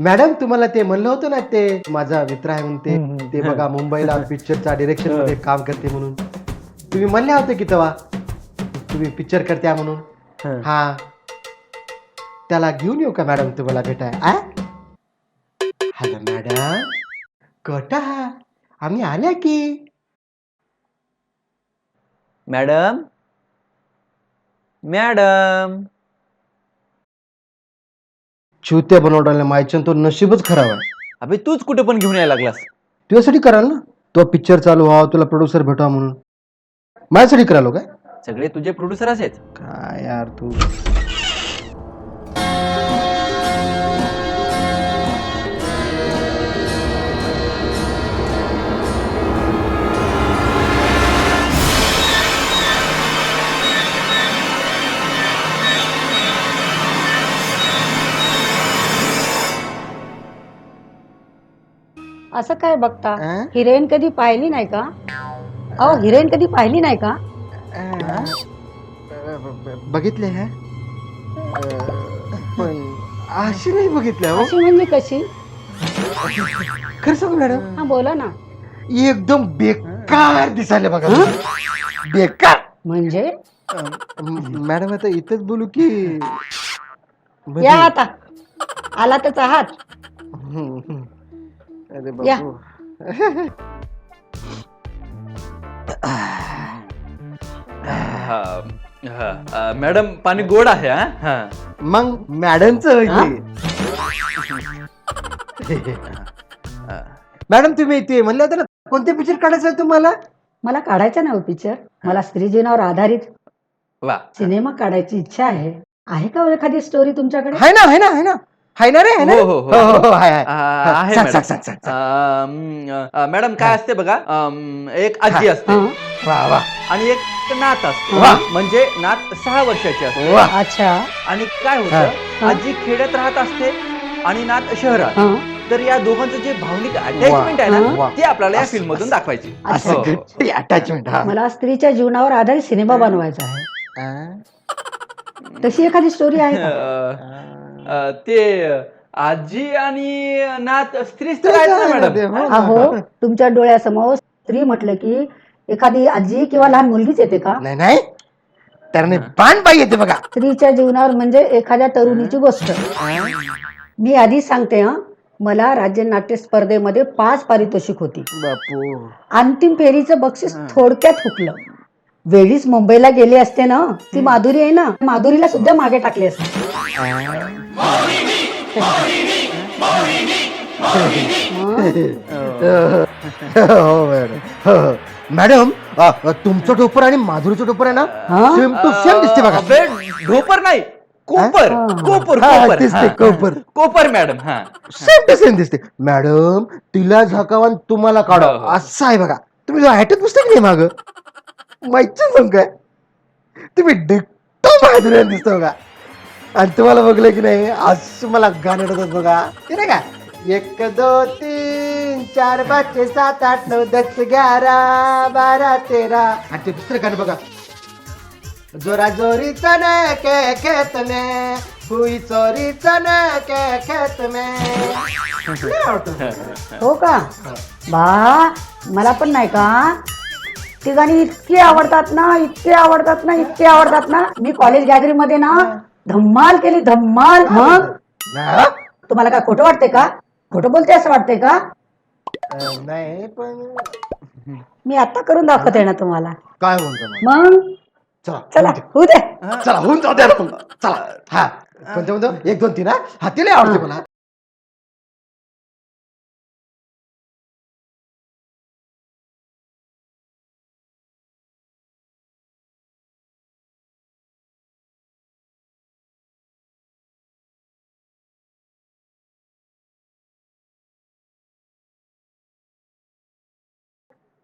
Madam तुम्हाला ते म्हणलं होतं ना ते माझा मित्र आहे म्हणून ते. बघा मुंबईला पिक्चरचा डिरेक्शनमध्ये काम करते म्हणून. तुम्ही म्हणले होते की तेव्हा तुम्ही पिक्चर करत्या म्हणून. हं. हा. त्याला घेऊन येऊ का मॅडम तुम्हाला भेटाय आ? हॅलो मॅडम कट आम्ही आल्या की. मॅडम? मॅडम? चुत्या बनवडायला मायचन तो नशीबच खराब आहे. अबे तूच कुठे पण घेऊन यायला लागलास. तुझ्यासाठी कराल ना? तो पिक्चर चालू व्हावा तुला प्रोड्युसर भेटावा म्हणून. माझ्यासाठी करालो काय? सगळे तुझे प्रोड्युसर असेच. काय यार तू? असं काय बघता? अं? हिरोईन कधी पाहिली नाही का? अहो हिरोईन कधी पाहिली नाही का? अं, ब- ब- बघितले हा? पण अशी नाही बघितले हो अशी म्हणजे कशी? खरं सांगू मॅडम? हा बोला ना. एकदम बेकार दिसायला बघा बेकार. म्हणजे? अं, म- मॅडम आता इथंच बोलू की म्हणजे- या आता. आला त्याच हम्म, हम्म. अरे या. हा, हा. अ, मॅडम पाणी गोड आहे हा? हा. मग मॅडमच हा? मॅडम तुम्ही ते म्हणले होते ना कोणते पिक्चर काढायचं आहे तुम्हाला? मला काढायचा नाही पिक्चर मला स्त्री जीवनावर आधारित वा. सिनेमा काढायची इच्छा आहे. आहे का हो एखादी स्टोरी तुमच्याकडे? आहे ना आहे ना आहे ना. आहे ना रे आहे ना हो, हो, हो. हो, हो, आहे, आहे. अ, आहे सांग, मॅडम. सांग, सांग, सांग, सांग. अम, अ, मॅडम काय असते बघा? अम, एक आजी असते. हा, वा वा. आणि एक नात असते. वा. म्हणजे नात सहा वर्षाची असते. वा. अच्छा. आणि काय हा. होतं? आजी खेड्यात राहत असते आणि नात शहरात. हा, तर या दोघांचं जे भावनिक अटॅचमेंट आहे वा. ना ते आपल्याला या असं, फिल्म मधून असं. दाखवायची. अच्छा. हो, असं हो. गट्टी अटॅचमेंट हा. मला स्त्रीच्या जीवनावर आधारित सिनेमा बनवायचा आहे. तशी एखादी स्टोरी आहे का? अ, अ, ते आजी आणि नात स्त्री स्त्री आहेत ना मॅडम? हो. अहो तुमच्या डोळ्यासमोर स्त्री म्हटलं की एखादी आजी किंवा लहान मुलगीच येते का? नाही नाही. त्याने बाण बाई येते बघा. स्त्रीच्या जीवनावर म्हणजे एखाद्या तरुणीची गोष्ट. मी आधीच सांगते हा. मला राज्य नाट्य स्पर्धेमध्ये पाच पारितोषिक होती. बापू. अंतिम फेरीचं बक्षीस थोडक्यात हुकलं. वेळीच मुंबईला गेली असते ना ती माधुरी आहे ना माधुरीला सुद्धा मागे टाकले असते हो मॅडम हो, हो. मॅडम अ, अ, तुमचं टोपर आणि माधुरीचं टोपर आहे ना हा? सेम टू सेम दिसते बघा अबे, ढोपर नाही कोपर हा. कोपर हा, कोपर दिसते, हा. कोपर. कोपर मॅडम हा सेम टू सेम दिसते मॅडम तिला झाकावान तुम्हाला काढा हो, हो. असं आहे बघा तुम्ही हॅटत पुस्तक नाही माग माहिती सांग काय तुम्ही डिक्टो माधुरी दिसतो का आणि तुम्हाला बघलं की नाही आज मला गाणं आठवतात बघा ते नाही का एक दो तीन चार पाच सात आठ नऊ दस ग्यारा बारा तेरा आणि ते दुसरं गाणं बघा जोरा जोरी चन के खेत में हुई चोरी चन के खेत में लय आवडतं. हो का बा मला पण नाही का ती गाणी इतकी आवडतात ना इतके आवडतात ना इतके आवडतात ना. मी कॉलेज गॅदरिंगमध्ये ना धम्माल केली धम्माल. मग? तुम्हाला काय खोटं वाटते का? खोटं बोलते असं वाटते का? नाही पण मी आता करून दाखवते ना तुम्हाला. काय म्हणतो मग? चला होऊ दे. चला होऊन जाऊ द्या. चला हा. कोणतं म्हणतो एक दोन तीन हा. तिला आवडते. मला.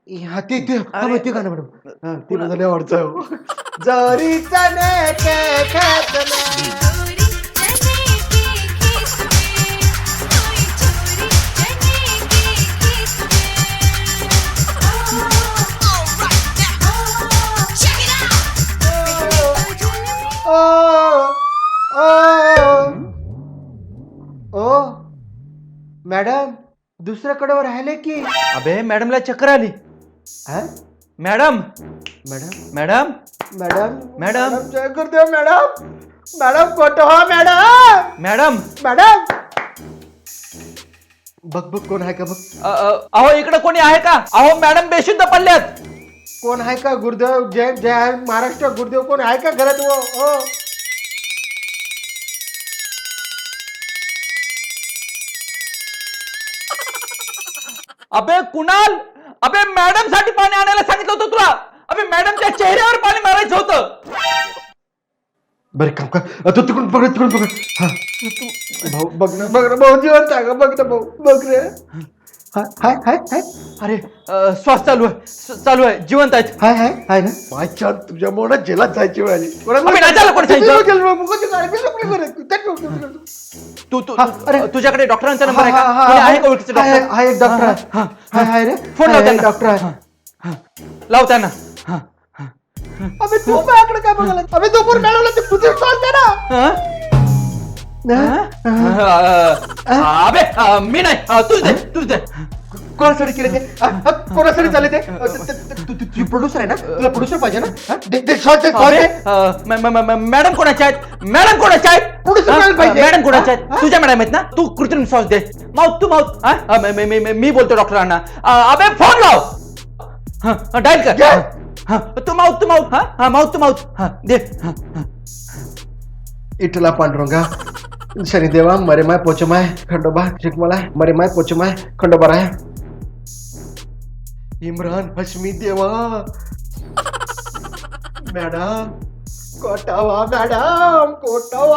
हा ते ते हा, ते गाणं मॅडम हा, ते मला लय आवडतं जरी चने के खेत में ओ ओ ओ मॅडम दुसऱ्या कडेवर राहिले की अबे मॅडमला चक्कर आली हा? Madam? Madam? Madam? Madam? Madam. जय गुरुदेव मॅडम। मॅडम कोट हो मॅडम। मॅडम? मॅडम। बघ बघ कोण आहे का बघ। अ, अ, अहो इकडे कोणी आहे का? अहो मॅडम बेशुद्ध पडल्यात. कोण आहे का गुरुदेव? जय जय आहे महाराष्ट्र गुरुदेव कोण आहे का घरात? हो हो। अबे कुणाल? अबे मॅडमसाठी पाणी आणायला सांगितलं होतं तुला. अबे मॅडमच्या चेहऱ्यावर पाणी मारायचं होतं. बरं काम का तो तिकडून बघ तिकडून बघ हा. भाऊ बघ ना बघ ना भाऊ जीवन सांगा बघ ना भाऊ बघ रे. हाय हाय हाय हाय. अरे अ, श्वास चालू आहे स- चालू आहे. जिवंत आहेत. हाय हाय हाय ना. छान तुझ्या मोहनात जेलात जायची वेळ आली. अबे, नाचायला कोण सांगितलं? तू तू हा, अरे. तू- तुझ्याकडे डॉक्टरांचा नंबर आहे का? कोणी आहे का ओळखीचे हाय, डॉक्टर हाय, एक डॉक्टर आहे. हा, हाय हाय रे. फोन लाव हाय, त्यांना. डॉक्टर आहे. लाव त्यांना. अबे तू माझ्याकडे काय बघायला अबे तो पण मॅडमला ते चालते ना. हा? अबे मी नाही तूच दे तूच दे कोणासाठी केले ते कोणासाठी चालले ते अ, ते- ते- ते- तू तू प्रोड्युसर आहे ना तुला प्रोड्युसर पाहिजे ना मॅडम कोणाच्या आहेत मॅडम कोणाच्या आहेत हा? मॅडम पाहिजे. मॅडम कोणाच्या? आहेत तुझ्या मॅडम आहेत ना तू कृत्रिम श्वास दे माउथ टू माउथ मी बोलतो डॉक्टरांना अबे फोन लाव डायल कर. हा, तू माउथ टू माउथ हा हा माउथ टू माउथ हा दे. इटला पांडुरंगा ಶನಿದೇವ ಮರೆಮಾಯ ಪೋಚಮಾಯ ಖಂಡೋಬಾ ಚಿಕ್ಕಮಲಾಯ ಮರೆಮಾಯ ಪೋಚಮಾಯ ಖಂಡೋಬರಾಯ ಇಮ್ರಾನ್ ಹಶ್ಮಿ ದೇವ ಮೇಡಮ್ ಕೊಟ್ಟವ ಮೇಡಮ್ ಕೊಟ್ಟವ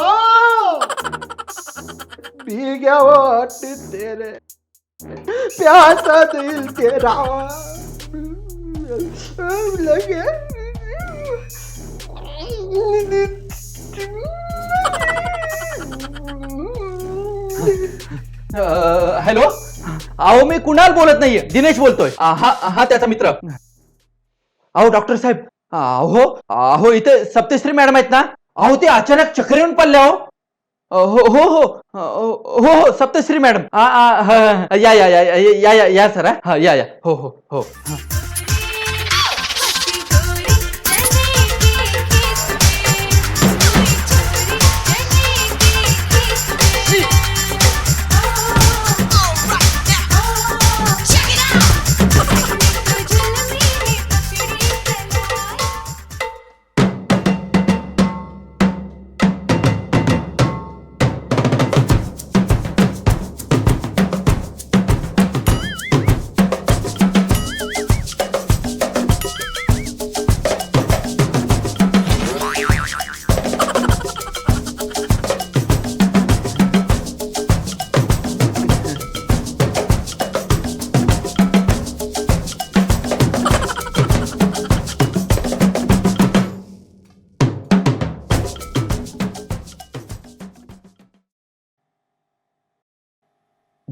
ಬೀಗವ ಅಟ್ಟಿದ್ದೇನೆ प्यासा दिल के रावा लगे अहो मी कुणाल बोलत नाहीये. दिनेश बोलतोय. हा हा त्याचा मित्र. अहो डॉक्टर साहेब. अहो अहो इथे सप्तश्री मॅडम आहेत ना? अहो ते अचानक चक्कर येऊन पडल्या हो हो हो. हो हो हो सप्तश्री मॅडम. या या या या या या या सर हा या या. हो हो हो.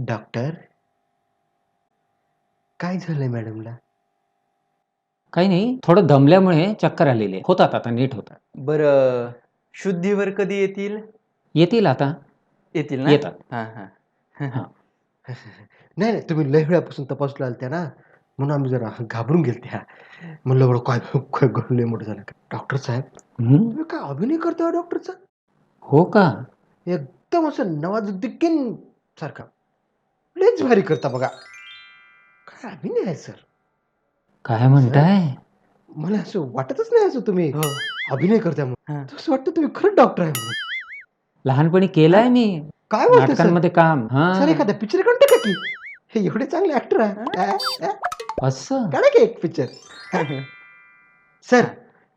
डॉक्टर? काय झालंय मॅडमला? काही नाही थोडं दमल्यामुळे चक्कर आलेले होतात आता नीट होतात. बरं शुद्धीवर कधी येतील? येतील आता. येतील ना? येतात. हा हा. नाही नाही तुम्ही लय वेळापासून तपासला आलत्या ना? म्हणून आम्ही जरा घाबरून गेलत्या. म्हणलं बरं काय काय लय मोठं झालं डॉक्टर साहेब हम्म, तुम्ही काय अभिनय करता डॉक्टरचा? हो का? एकदम असं नवाजुद्दीन सारखा. लयच भारी करता बघा. काय अभिनय आहे सर. काय म्हणताय? मला असं वाटतच नाही असं तुम्ही हो. अभिनय करता. म्हणून. असं वाटतं तुम्ही खरंच डॉक्टर आहे म्हणून. लहानपणी केलाय मी. काय बोलते सर? नाटकांमध्ये काम. हा. सर एखादा पिक्चर काढते का की. हे एवढे चांगले ऍक्टर आहे. अ, अ, असं? काढा की एक पिक्चर सर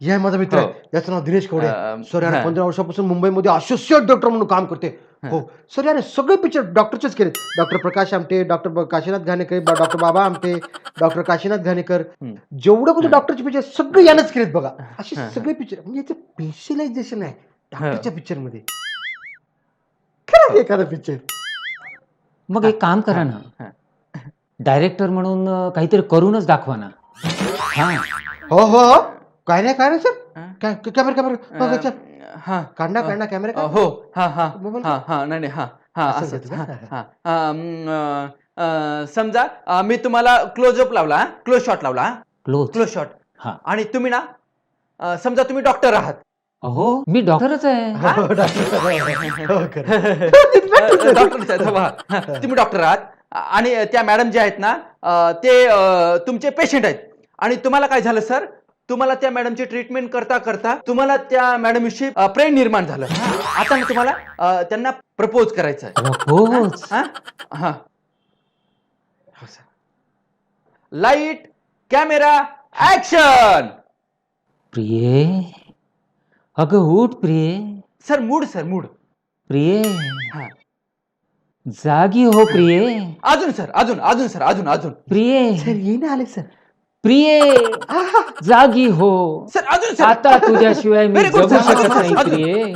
या माझा मित्र हो. आहे. याचं नाव दिनेश कवडे अं, सर याने हा. पंधरा वर्षापासून मुंबईमध्ये असोसिएट डॉक्टर म्हणून काम करते. हो. सर याने सगळे पिक्चर डॉक्टरचेच केले doctor Prakash Amte doctor Kashinath Ghanekar doctor Baba Amte doctor Kashinath Ghanekar. हम्म. जेवढे कोणते डॉक्टरचे पिक्चर सगळे यानंच केलेत बघा. असे हा. सगळे पिक्चर म्हणजे याचं स्पेशलायझेशन आहे डॉक्टरच्या पिक्चरमध्ये. हो. खरं एखादा पिक्चर मग एक काम करा हा. ना डायरेक्टर म्हणून अं, काहीतरी करूनच दाखवा ना. हा हो हो हो. काय नाही काय नाही सर. हा? Camera camera. हा. काढणा काढणा कॅमेरा हो. हा हा. हा हा. नाही नाही. हा हा असंच हा? हा. समजा मी तुम्हाला क्लोजअप लावला क्लोज शॉट लावला क्लोज क्लोज शॉट हा. आणि तुम्ही ना समजा तुम्ही डॉक्टर आहात. अहो मी डॉक्टरच आहे. हो, डॉक्टर साहेब. हो, खरं. डॉक्टर तुम्ही डॉक्टर आहात. आणि त्या मॅडम जे आहेत ना ते तुमचे पेशंट आहेत. आणि तुम्हाला काय झालं सर तुम्हाला त्या मॅडमची ट्रीटमेंट करता करता तुम्हाला त्या मॅडम विषयी अं, प्रेम निर्माण झालं. आता तुम्हाला अं, त्यांना प्रपोज करायचं आहे. प्रपोज हा? हा. लाइट कॅमेरा ऍक्शन प्रिये? अगं उठ प्रिये. सर मूड सर मूड प्रिये. हा. जागी हो प्रिये. अजून सर अजून अजून सर अजून अजून. प्रिये. सर येईन आले सर प्रिये जागी हो. सर अजून सर. आता तुझ्याशिवाय मी Very good, जगू sir. शकत अजून, नाही अजून. प्रिये.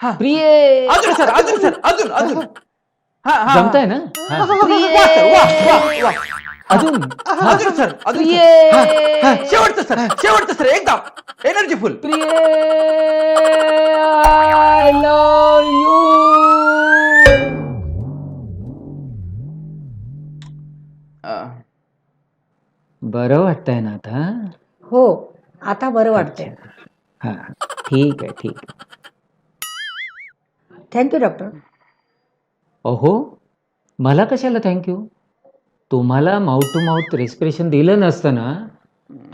हा. प्रिये. अजून सर अजून सर अजून अजून. हा हा. जमताय ना? हा. सर अजून? अजून सर अजून सर. प्रिये. हा, हा. शेवटचं सर. शेवटचं सर. एकदम एनर्जीफुल प्रिये आय लव्ह यू बरं वाटतंय ना आता हो? आता बरं वाटतंय. हा ठीक आहे ठीक आहे. थँक्यू डॉक्टर अहो मला कशाला थँक्यू तुम्हाला माउथ टू माउथ रेस्पिरेशन दिलं नसतं ना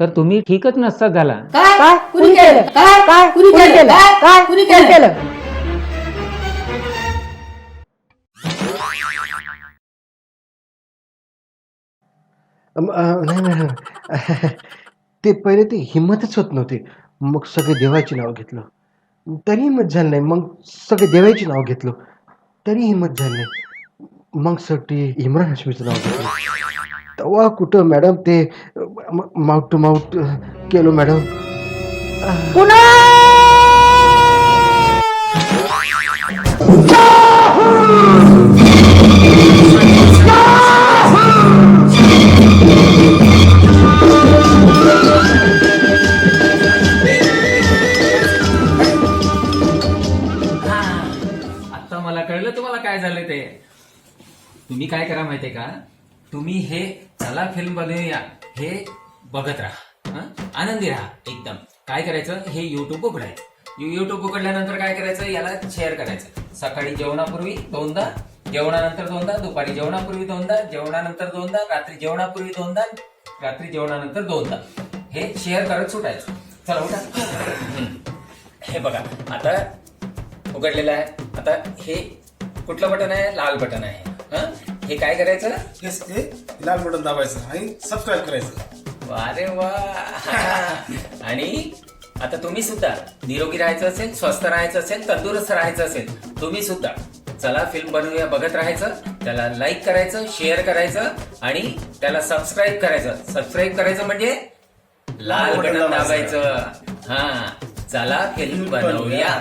तर तुम्ही ठीकच नसता झाला. काय? कुणी केलं? काय? काय? कुणी केलं? काय? कुणी केलं? नाही नाही मॅडम ते पहिले ते हिंमतच होत नव्हते. मग सगळे देवाची नाव घेतलं. तरी हिंमत झाली नाही. मग सगळे देवाची नाव घेतलं. तरी हिंमत झाली नाही. मग सगळी इम्रान हाशमीचं नाव घेतलं. तेव्हा कुठं मॅडम ते माऊट टू माऊट केलो मॅडम. पुन्हा! हे बघत राहा. आनंदी राहा एकदम. काय करायचं? हे युट्यूब उघडायचं युट्यूब उघडल्यानंतर काय करायचं? याला शेअर करायचं. सकाळी जेवणापूर्वी दोनदा जेवणानंतर दोनदा दुपारी जेवणापूर्वी दोनदा जेवणानंतर दोनदा रात्री जेवणापूर्वी दोनदा रात्री जेवणानंतर दोनदा. हे शेअर करत सुटायचं. चला उठा. हे. बघा आता उघडलेलं आहे. आता हे कुठलं बटन आहे? लाल बटन आहे. हे काय करायचं? येस हे लाल बटन दाबायचं आणि सबस्क्राईब करायचं. अरे वा. आणि आता तुम्ही सुद्धा निरोगी राहायचं असेल स्वस्थ राहायचं असेल तंदुरुस्त राहायचं असेल तुम्ही सुद्धा चला फिल्म बनवूया बघत राहायचं त्याला लाईक करायचं शेअर करायचं आणि त्याला सबस्क्राईब करायचं. सबस्क्राईब करायचं म्हणजे लाल बटन दाबायचं. हा चला फिल्म बनवूया.